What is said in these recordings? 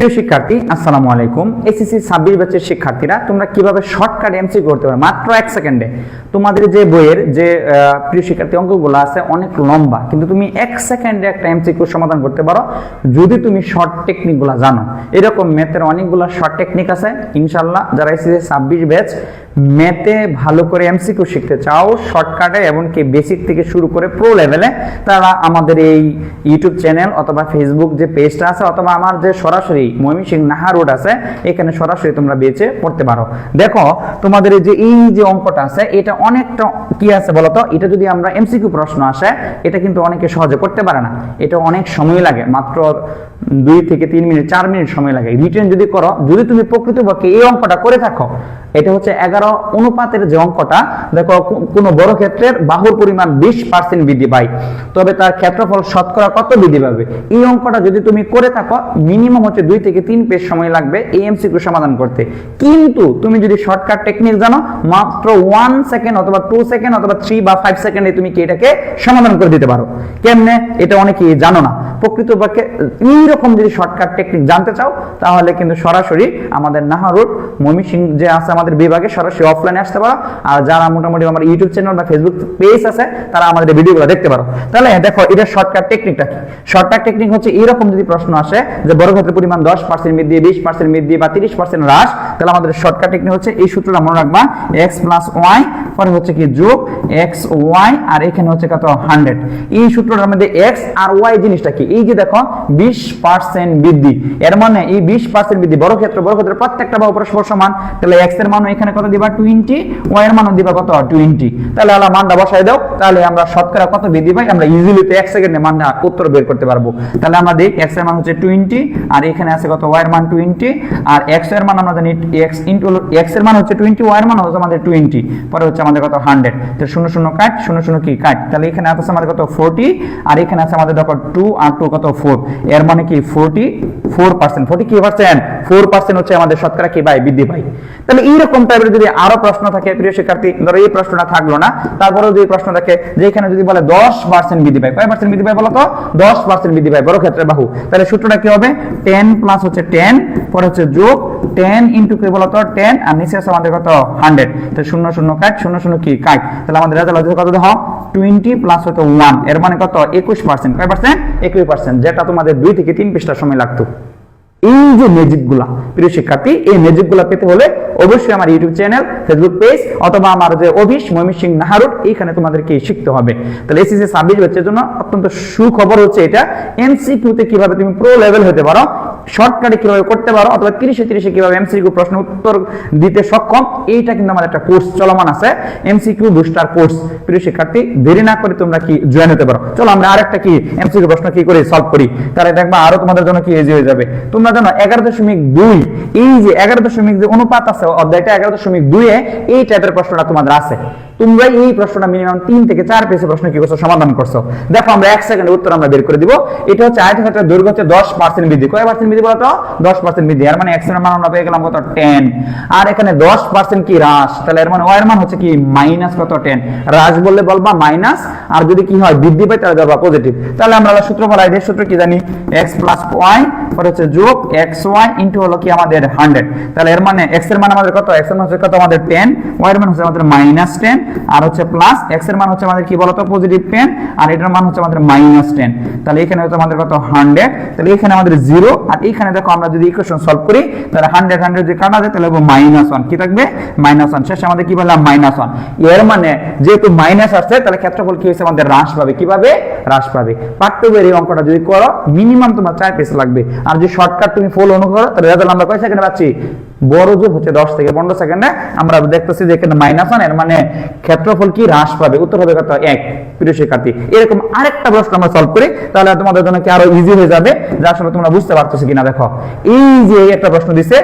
প্রিয় শিক্ষার্থী, আসসালামু আলাইকুম। এসএসসি ছাব্বিশ ব্যাচের শিক্ষার্থীরা, তোমরা কীভাবে শর্টকাট এমসি করতে পারো? মাত্র এক সেকেন্ডে তোমাদের যে বইয়ের, যে প্রিয় শিক্ষার্থী অঙ্কগুলো আছে, অনেক লম্বা। কিন্তু তুমি এক সেকেন্ডে একটা এমসিকিউ সমাধান করতে পারো, যদি তুমি শর্ট টেকনিকগুলো জানো। এরকম ম্যাথের অনেকগুলো শর্ট টেকনিক আছে। ইনশাল্লাহ যারা এসএসসি ছাব্বিশ ব্যাচ ম্যাথে ভালো করে এমসিকিউ শিখতে চাও শর্টকাটে এমনকি বেসিক থেকে শুরু করে প্রো লেভেলে তারা আমাদের এই ইউটিউব চ্যানেল অথবা ফেসবুক যে পেজটা আছে, অথবা আমার যে সরাসরি ময়মনসিংহ নাহা রোড আছে, এখানে সরাসরি তোমরা বেচে পড়তে পারো। দেখো, তোমাদের যে, এই যে অঙ্কটা আছে, এটা অনেকটা কি আছে বলতো এটা যদি আমরা এমসিকিউ প্রশ্ন আসে, এটা কিন্তু অনেকে সহজে করতে পারে না। এটা অনেক সময় লাগে, মাত্র দুই থেকে তিন মিনিট, চার মিনিট সময় লাগে। রিটেন যদি করো, যদি তুমি প্রকৃতপক্ষে এই অঙ্কটা করে থাকো এটা হচ্ছে এগারো অনুপাতের যে অঙ্কটা, দেখো কোনো বড় ক্ষেত্রের বাহুর পরিমাণ বিশ পার্সেন্ট বৃদ্ধি পায়। তবে তার ক্ষেত্রফল শতকরা কত বৃদ্ধি পাবে? এই অঙ্কটা যদি তুমি করে থাকো মিনিমাম হচ্ছে দুই থেকে তিন পেজ সময় লাগবে এই সমাধান করতে। কিন্তু তুমি যদি শর্টকাট টেকনিক জানো, মাত্র ওয়ান সেকেন্ড অথবা টু সেকেন্ড অথবা থ্রি বা ফাইভ সেকেন্ডে তুমি কি এটাকে সমাধান করে দিতে পারো। কেমনে? এটা অনেকেই জানো না। প্রকৃতপক্ষে এইরকম যদি শর্টকাট টেকনিক জানতে চাও, তাহলে কিন্তু সরাসরি আমাদের নাহারুট মমি সিং যে আছে আমাদের বিভাগে সরাসরি অফলাইনে আসতে পারো। আর যারা মোটামুটি আমার ইউটিউব চ্যানেল বা ফেসবুক পেজ আছে, তারা আমাদের ভিডিওগুলো দেখতে পারো। তাহলে দেখো, এটা শর্টকাট টেকনিকটা কি? শর্টকাট টেকনিক হচ্ছে এরকম যদি প্রশ্ন আসে যে বড় ক্ষেত্রের পরিমাণ দশ পার্সেন্ট বৃদ্ধি বিশ পার্সেন্ট বৃদ্ধি বা তিরিশ পার্সেন্ট হ্রাস, তাহলে আমাদের শর্টকাট টেকনিক হচ্ছে এই সূত্রটা মনে রাখবা এক্স প্লাস ওয়াই পরে হচ্ছে কি যোগ এক্স ওয়াই আর এখানে হচ্ছে কত? হান্ড্রেড এই সূত্রটার মধ্যে এক্স আর ওয়াই জিনিসটা কি? এই যে দেখো, বিশ পার্সেন্ট বৃদ্ধি। এর মানে এই বিশ পার্সেন্ট বৃদ্ধি বড় ক্ষেত্র, বড় ক্ষেত্রে প্রত্যেকটা বাহু পরস্পর সমান তাহলে এক্সের মান এখানে কত দিবা? টোয়েন্টি ওয়াই এর মানও দিবা কত? টোয়েন্টি তাহলে আল্লাহ মানটা বসাই দাও, তাহলে আমরা শতকরা কত বৃদ্ধি পাই? আমরা ইজিলি তো এক সেকেন্ডে মানটা উত্তর বের করতে পারব। তাহলে আমরা দেখি এক্সের মান হচ্ছে টোয়েন্টি আর এখানে আছে কত? ওয়াই এর মান টোয়েন্টি আর এক্সের মান আমরা জানি এক্স ইন্টু এক্সের মান হচ্ছে টোয়েন্টি ওয়াই এর মান হচ্ছে আমাদের টোয়েন্টি পরে হচ্ছে আমাদের কত হান্ড্রেড? তো শূন্য শূন্য কাট, শূন্য শূন্য কি? কাট। তাহলে এখানে আছে আমাদের কত ফোরটি, আর এখানে আছে আমাদের দেখো টু আর টু কত ফোর। এর মানে কি? Forty, four percent. ফোরটি কি পার্সেন্ট? ফোর পার্সেন্ট হচ্ছে আমাদের শতকরা কি পাই বৃদ্ধি পাই তাহলে এইরকম টাইপের যদি আরও প্রশ্ন থাকে, প্রিয় শিক্ষার্থী, ধরো এই প্রশ্নটা থাকল না, তারপরেও যদি প্রশ্ন থাকে, যে এখানে যদি বলে দশ পার্সেন্ট বৃদ্ধি পায়, কয় পার্সেন্ট বৃদ্ধি পায় বলো তো? দশ পার্সেন্ট বৃদ্ধি পায় বড় ক্ষেত্রে বাহু। তাহলে সূত্রটা কি হবে? টেন প্লাস হচ্ছে টেন, পরে হচ্ছে যোগ। টেন ইন্টু কি বলতো টেন, আর নিচে আছে আমাদের কত? হান্ড্রেড। তো শূন্য শূন্য কাট শূন্য শূন্য কি? কাট তাহলে আমাদের রেজাল্ট হচ্ছে কত দেখো? টোয়েন্টি প্লাস হতো ওয়ানের মানে কত? একুশ পার্সেন্ট কয় পার্সেন্ট একুশ পার্সেন্ট যেটা তোমাদের দুই থেকে তিন পৃষ্ঠা সময় লাগতো। এই যে ম্যাজিকগুলা, প্রিয় শিক্ষার্থী, এই ম্যাজিকগুলা পেতে হলে অবশ্যই আমার ইউটিউব চ্যানেল ফেসবুক পেজ অথবা আমার যে অভিষ ময়মী সিং নাহারুট, এইখানে তোমাদেরকে শিখতে হবে। তাহলে এসিসি ছাব্বিশ ব্যাচের জন্য অত্যন্ত সুখবর হচ্ছে এটা। এমসিকিউতে কীভাবে তুমি প্রো লেভেল হতে পারো শর্টকাটে কীভাবে করতে পারো অথবা তিরিশে তিরিশে কীভাবে এমসিকিউ প্রশ্ন উত্তর দিতে সক্ষম, এইটা কিন্তু আমার একটা কোর্স চলমান আছে। এমসিকিউ বুস্টার কোর্স প্রিয় শিক্ষার্থী, দেরি না করে তোমরা কি জয়েন হতে পারো। চলো আমরা আরেকটা কি এমসিকিউ প্রশ্ন কি করে সলভ করি? তাহলে দেখবা আরও তোমাদের জন্য কি ইজি হয়ে যাবে। তোমরা জানো এগারো দশমিক দুই, এই যে এগারো দশমিক যে অনুপাত আছে, অধ্যায়টা এগারো দশমিক দুইয়ে এই টাইপের প্রশ্নটা তোমাদের আছে। তোমরা এই প্রশ্নটা মিনিমাম তিন থেকে চার পেজে প্রশ্ন কি করছ, সমাধান করছ। দেখো, আমরা এক সেকেন্ডে উত্তর আমরা বের করে দিব। এটা হচ্ছে আয়ত ক্ষেত্রে দৈর্ঘ্য হচ্ছে দশ পার্সেন্ট বৃদ্ধি। কয় পার্সেন্ট বৃদ্ধি বলতো? দশ পার্সেন্ট বৃদ্ধি। এর মানে এক্সের মান আমরা পেয়ে গেলাম কত? টেন আর এখানে দশ পার্সেন্ট কি হ্রাস? তাহলে এর মানে ওয়াই এর মান হচ্ছে কি? মাইনাস কত? টেন হ্রাস বললে বলবা মাইনাস আর যদি কি হয়, বৃদ্ধি পায়, তাহলে ধরবা পজিটিভ তাহলে আমরা সূত্র বলাই এর সূত্র কি জানি? এক্স প্লাস ওয়াই পরে হচ্ছে যোগ এক্স ওয়াই ইন্টু হলো কি আমাদের হান্ড্রেড তাহলে এর মানে এক্সের মান আমাদের কত? এক্সের মান হচ্ছে কত? আমাদের টেন ওয়াই এর মান হচ্ছে আমাদের মাইনাস টেন আর হচ্ছে প্লাস এক্সের মান হচ্ছে আমাদের কি বলতো? পজিটিভ টেন আর এটার মান হচ্ছে আমাদের মাইনাস টেন তাহলে এখানে হচ্ছে আমাদের কত? হান্ড্রেড তাহলে এখানে আমাদের জিরো আর এখানে দেখো আমরা যদি ইকুয়েশন সলভ করি, তাহলে হান্ড্রেড হান্ড্রেড যদি কাটা যায়, তাহলে মাইনাস ওয়ান কি থাকবে? মাইনাস ওয়ান শেষে আমাদের কি বললাম? মাইনাস ওয়ানের মানে যেহেতু মাইনাস আসছে, তাহলে ক্ষেত্রফল কি হয়েছে? আমাদের হ্রাস পাবে। কীভাবে? হ্রাস পাবে। পাঠ্যবের এই অঙ্কটা যদি করো মিনিমাম তোমার চার পেজ লাগবে। আর যদি শর্টকাট তুমি ফুল অনু করো, তাহলে রেজাল্ট আমরা কয় সেকেন্ডে পাচ্ছি? বড় যোগ হচ্ছে দশ থেকে পনেরো সেকেন্ডে। আমরা দেখতেছি যে এখানে মাইনাস ওয়ানের মানে ক্ষেত্রফল কি? হ্রাস পাবে। উত্তর হবে কত? এক। প্রিয় শিক্ষার্থী, এরকম আরেকটা প্রশ্ন আমরা সলভ করি, তাহলে তোমাদের জন্য কি আরও ইজি হয়ে যাবে? যা আসলে তোমরা বুঝতে পারতেছো কিনা, দেখো। এই যে একটা প্রশ্ন দিছে,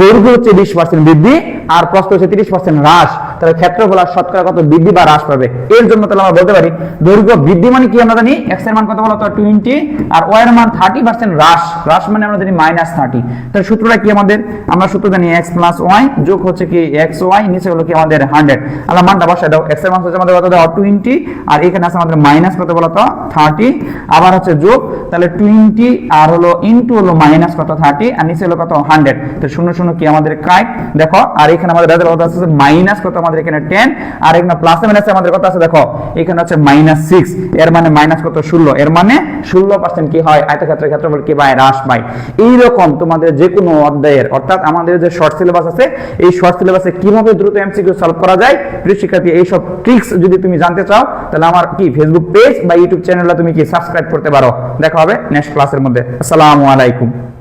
দৈর্ঘ্য হচ্ছে বিশ পার্সেন্ট বৃদ্ধি, আর প্রস্থ হচ্ছে তিরিশ পার্সেন্ট হ্রাস। তাহলে ক্ষেত্রফল আর শতকরা কত? বৃদ্ধি বা হ্রাস পাবে। এর জন্য তাহলে আমরা বলতে পারি, দৈর্ঘ্য বৃদ্ধি মানে কি আমরা জানি? এক্সের মান কত বলতো টোয়েন্টি আর ওয়াই এর মান থার্টি পার্সেন্ট হ্রাস। হ্রাস মানে আমরা জানি মাইনাস থার্টি তাহলে সূত্রটা কি আমাদের? আমরা সূত্র জানি এক্স প্লাস ওয়াই যোগ হচ্ছে কি এক্স ওয়াই নিচে হলো কি আমাদের হান্ড্রেড আল্লাহ মানটা বসাই দাও। এক্সের মান হচ্ছে আমাদের কত দাও টোয়েন্টি আর এখানে আছে আমাদের মাইনাস কত বলতো থার্টি আবার হচ্ছে যোগ, তাহলে টোয়েন্টি আর হলো ইন্টু হলো মাইনাস কত? থার্টি আর নিচে হলো কত? হান্ড্রেড তো শূন্য শূন্য কি আমাদের কাইট দেখো, আর এখানে আমাদের কত আছে? মাইনাস কত আমাদের এখানে টেন আর এখানে প্লাস মাইনাসে আমাদের কত আছে দেখো? এখানে হচ্ছে মাইনাস সিক্স এর মানে মাইনাস কত? ষোলো, এর মানে ষোলো পার্সেন্ট কি হয়? আয়তক্ষেত্রের ক্ষেত্রফল কি পায় হ্রাস পায়। এইরকম তোমাদের যে কোনো অধ্যায়ের, অর্থাৎ আমাদের যে শর্ট সিলেবাস আছে, এই শর্ট সিলেবাসে কীভাবে দ্রুত এমসিকিউ সলভ করা যায়? প্রিয় শিক্ষার্থী, এইসব ট্রিক্স যদি তুমি জানতে চাও, তাহলে আমার কি ফেসবুক পেজ বা ইউটিউব চ্যানেলে তুমি কি সাবস্ক্রাইব করতে পারো? দেখা হবে নেক্সট ক্লাসের মধ্যে। আসসালামু আলাইকুম।